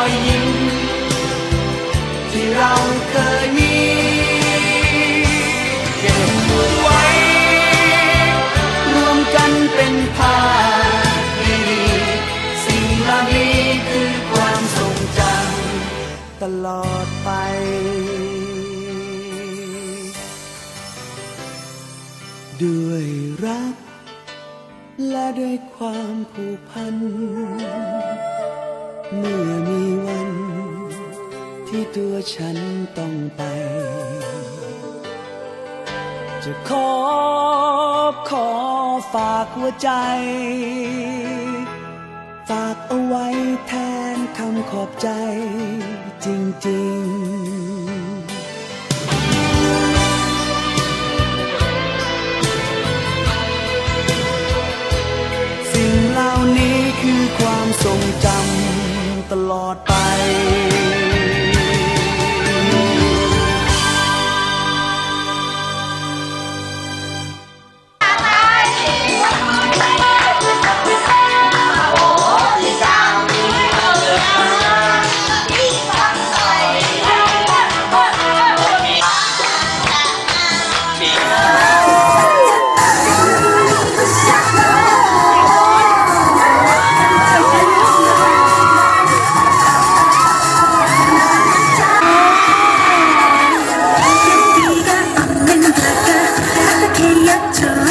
อยยิ้มที่เราเคยมีเก็บไว้ รวมกันเป็นภาพดีๆสิ่งเหล่านี้คือความทรงจำตลอดไปด้วยรัก และด้วยความผูกพัน เมื่อมีวัน ที่ตัวฉันต้องไป จะขอขอฝากหัวใจ ฝากเอาไว้แทนคำขอบใจจริงๆสิ่งเหล่านี้คือความทรงจำ ตลอดไป let you